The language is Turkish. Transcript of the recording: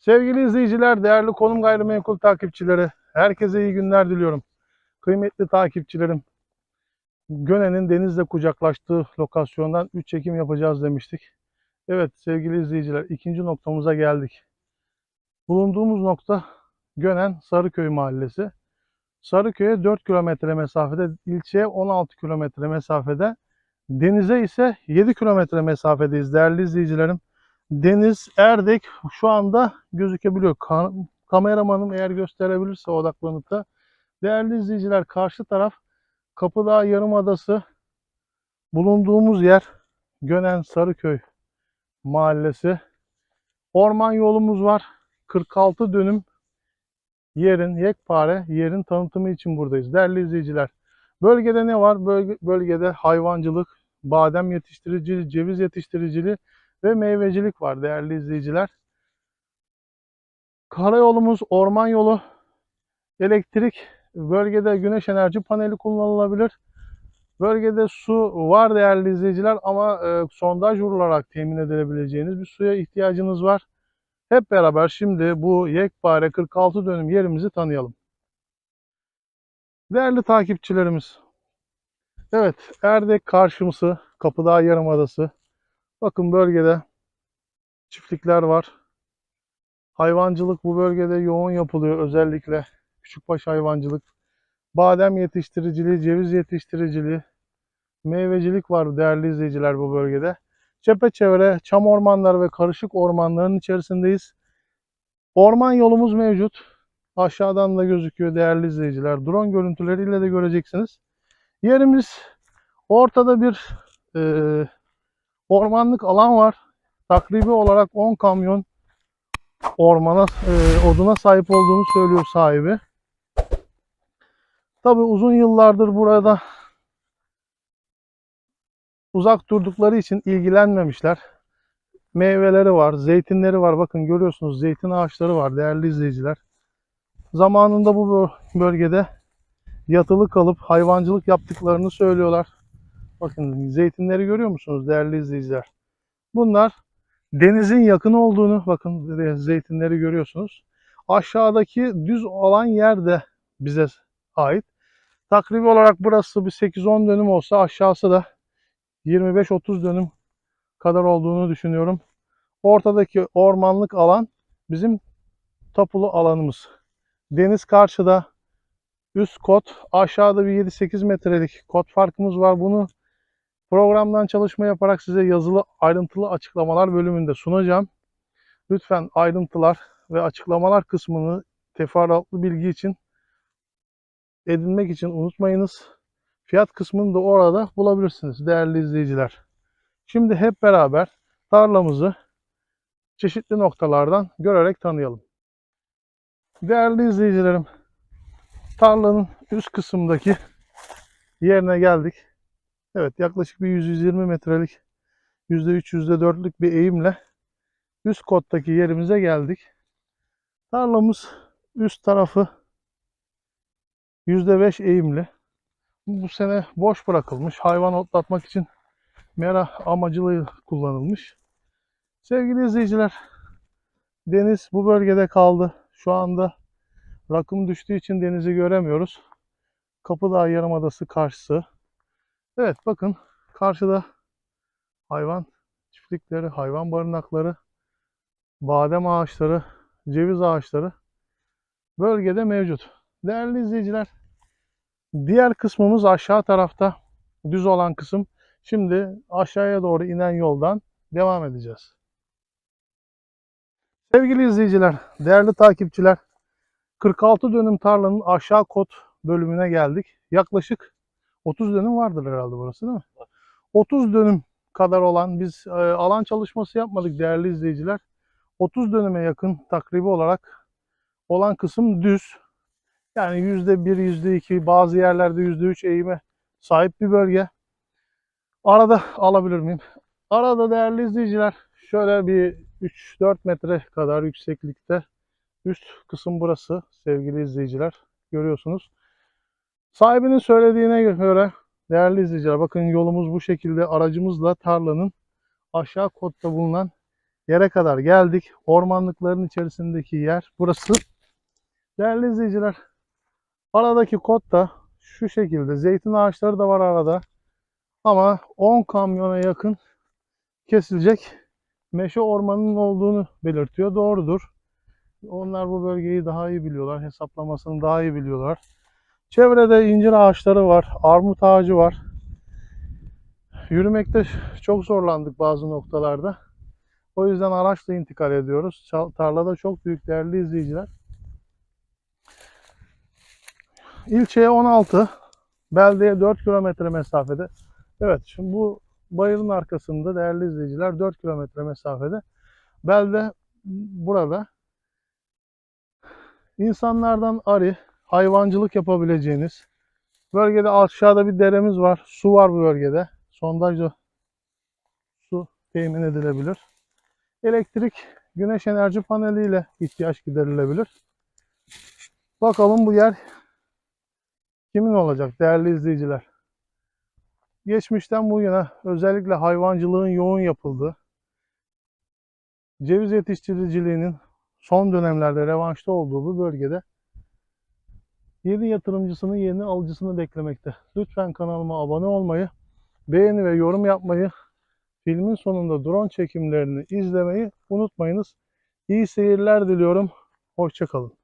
Sevgili izleyiciler, değerli konum gayrimenkul takipçileri, herkese iyi günler diliyorum. Kıymetli takipçilerim, Göne'nin denizle kucaklaştığı lokasyondan 3 çekim yapacağız demiştik. Evet sevgili izleyiciler, ikinci noktamıza geldik. Bulunduğumuz nokta Gönen Sarıköy Mahallesi. Sarıköy'e 4 kilometre mesafede, ilçeye 16 kilometre mesafede, denize ise 7 kilometre mesafedeyiz değerli izleyicilerim. Deniz Erdek şu anda gözükebiliyor. Ka- kameramanım eğer gösterebilirse odaklanıp da. Değerli izleyiciler karşı taraf Kapıdağ Yarımadası bulunduğumuz yer Gönen Sarıköy mahallesi. Orman yolumuz var. 46 dönüm yerin, yekpare yerin tanıtımı için buradayız. Değerli izleyiciler. Bölgede ne var? Bölge, bölgede hayvancılık, badem yetiştiriciliği, ceviz yetiştiriciliği ve meyvecilik var değerli izleyiciler. Karayolumuz orman yolu, elektrik, bölgede güneş enerji paneli kullanılabilir. Bölgede su var değerli izleyiciler ama e, sondaj vurularak temin edilebileceğiniz bir suya ihtiyacınız var. Hep beraber şimdi bu yekpare 46 dönüm yerimizi tanıyalım. Değerli takipçilerimiz, evet Erdek karşımızı, Kapıdağ Yarımadası. Bakın bölgede çiftlikler var. Hayvancılık bu bölgede yoğun yapılıyor özellikle küçükbaş hayvancılık. Badem yetiştiriciliği, ceviz yetiştiriciliği, meyvecilik var değerli izleyiciler bu bölgede. Çepeçevre çam ormanları ve karışık ormanların içerisindeyiz. Orman yolumuz mevcut. Aşağıdan da gözüküyor değerli izleyiciler. Drone görüntüleriyle de göreceksiniz. Yerimiz ortada bir e, ormanlık alan var. Takribi olarak 10 kamyon ormana, e, oduna sahip olduğunu söylüyor sahibi. Tabi uzun yıllardır burada uzak durdukları için ilgilenmemişler. Meyveleri var, zeytinleri var. Bakın görüyorsunuz zeytin ağaçları var değerli izleyiciler. Zamanında bu bölgede yatılı kalıp hayvancılık yaptıklarını söylüyorlar. Bakın zeytinleri görüyor musunuz değerli izleyiciler? Bunlar denizin yakın olduğunu bakın zeytinleri görüyorsunuz. Aşağıdaki düz olan yer de bize ait. Takribi olarak burası bir 8-10 dönüm olsa aşağısı da 25-30 dönüm kadar olduğunu düşünüyorum. Ortadaki ormanlık alan bizim tapulu alanımız. Deniz karşıda üst kot aşağıda bir 7-8 metrelik kot farkımız var. Bunu programdan çalışma yaparak size yazılı ayrıntılı açıklamalar bölümünde sunacağım. Lütfen ayrıntılar ve açıklamalar kısmını teferruatlı bilgi için edinmek için unutmayınız. Fiyat kısmını da orada bulabilirsiniz değerli izleyiciler. Şimdi hep beraber tarlamızı çeşitli noktalardan görerek tanıyalım. Değerli izleyicilerim, tarlanın üst kısımdaki yerine geldik. Evet yaklaşık bir 100-120 metrelik %3 %4'lük bir eğimle üst kottaki yerimize geldik. Tarlamız üst tarafı %5 eğimli. Bu sene boş bırakılmış. Hayvan otlatmak için mera amacılığı kullanılmış. Sevgili izleyiciler, deniz bu bölgede kaldı. Şu anda rakım düştüğü için denizi göremiyoruz. Kapıdağ Yarımadası karşısı. Evet bakın karşıda hayvan çiftlikleri, hayvan barınakları, badem ağaçları, ceviz ağaçları bölgede mevcut. Değerli izleyiciler, diğer kısmımız aşağı tarafta düz olan kısım. Şimdi aşağıya doğru inen yoldan devam edeceğiz. Sevgili izleyiciler, değerli takipçiler, 46 dönüm tarlanın aşağı kot bölümüne geldik. Yaklaşık 30 dönüm vardır herhalde burası değil mi? 30 dönüm kadar olan biz e, alan çalışması yapmadık değerli izleyiciler. 30 dönüme yakın takribi olarak olan kısım düz. Yani %1, %2 bazı yerlerde %3 eğime sahip bir bölge. Arada alabilir miyim? Arada değerli izleyiciler şöyle bir 3-4 metre kadar yükseklikte üst kısım burası sevgili izleyiciler. Görüyorsunuz. Sahibinin söylediğine göre değerli izleyiciler bakın yolumuz bu şekilde aracımızla tarlanın aşağı kotta bulunan yere kadar geldik. Ormanlıkların içerisindeki yer burası. Değerli izleyiciler, aradaki kod da şu şekilde. Zeytin ağaçları da var arada. Ama 10 kamyona yakın kesilecek meşe ormanının olduğunu belirtiyor. Doğrudur. Onlar bu bölgeyi daha iyi biliyorlar. Hesaplamasını daha iyi biliyorlar. Çevrede incir ağaçları var. Armut ağacı var. Yürümekte çok zorlandık bazı noktalarda. O yüzden araçla intikal ediyoruz. Tarlada çok büyük değerli izleyiciler. İlçeye 16, beldeye 4 kilometre mesafede. Evet, şimdi bu bayırın arkasında değerli izleyiciler 4 kilometre mesafede. Belde burada. İnsanlardan arı, hayvancılık yapabileceğiniz, bölgede aşağıda bir deremiz var. Su var bu bölgede. Sondajla su temin edilebilir. Elektrik, güneş enerji paneliyle ihtiyaç giderilebilir. Bakalım bu yer kimin olacak değerli izleyiciler? Geçmişten bugüne özellikle hayvancılığın yoğun yapıldığı, ceviz yetiştiriciliğinin son dönemlerde revanşta olduğu bu bölgede yeni yatırımcısını, yeni alıcısını beklemekte. Lütfen kanalıma abone olmayı, beğeni ve yorum yapmayı, filmin sonunda drone çekimlerini izlemeyi unutmayınız. İyi seyirler diliyorum. Hoşçakalın.